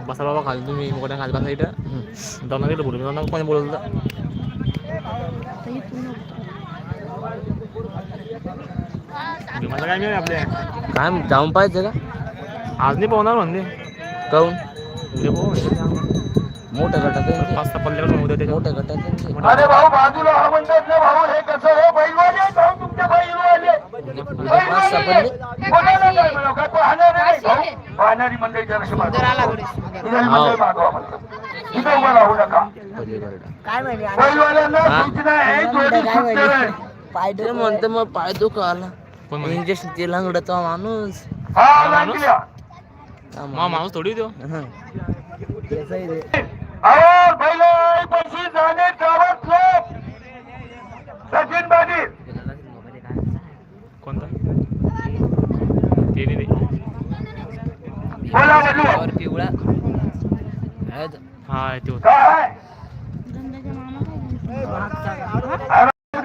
बसा बाबा खाली तुम्ही मोठ्या खाली बसा इथं दोन गेलं बोलून दोन कोणी बोलत होतं काय मिळेल आपल्या काय जाऊन पाहिजे का आज नाही पोहणार म्हणते काऊन उद्या पोहू म्हणजे. मोठं गटात पाच सहा पल्ल्यावर उद्या त्याच्या मोठं गटात. अरे भाऊ बाजूला हा म्हणतात ना भाऊ हे कसं हो बैलवाले जाऊन तुमच्या बैलवाले पाच सहा पल्ले कोणाला काय म्हणावं? काय पाहणारे नाही पाहणारी मंडळी जराशी राहू नका बैलवाल्यांना सूचना आहे जोडी सुटणार आहे पाय म्हणतो मग पाय दुखावला इंजेक्शन ते लंगडतो माणूस हा लागल्या माणूस थोडी देऊ हं. बैल पैसे जाणे गावात लोक सचिन पाटील कोणता ते नाही ते. बोला बदलू वर पिवळा आहे तो. हा ते होतं. काय गंधाच्या मामा काय अरे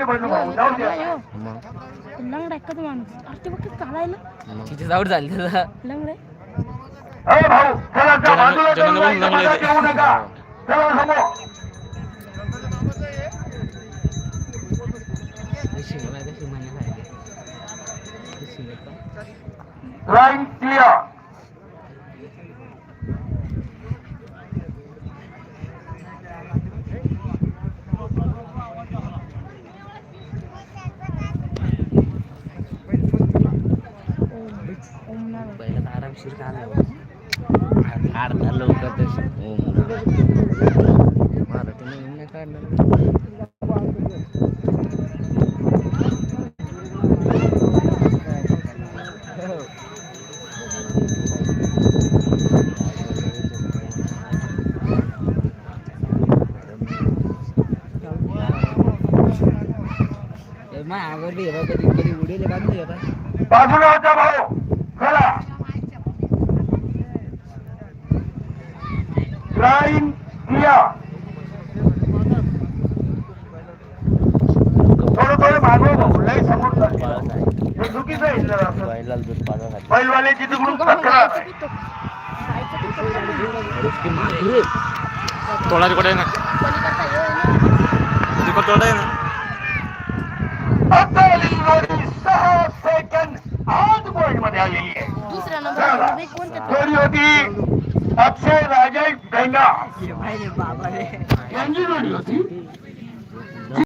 बदलू भाऊ जाऊ द्या मग लंगड का तो माणूस अरे ते बघ चालायला तिथे जाऊन झाली त्याचा लंगड पहिला तर आरामशीर का आला काढणार लवकर तशी मराठी नाही नाही काढणार. कधी कधी उडेल बाजूला होता भाऊ. लाईन क्लिअर थोडं थोडं मागव भाऊ लय समोर. हे चुकीचं आहे. बैलवाल्याची तिकडून तक्रार ना. ना, सहा सेकंद आठ पॉईंटमध्ये आलेली आहे. दुसऱ्या नंबर. होती अक्षय राजेश बेंगा यांची जोडी होती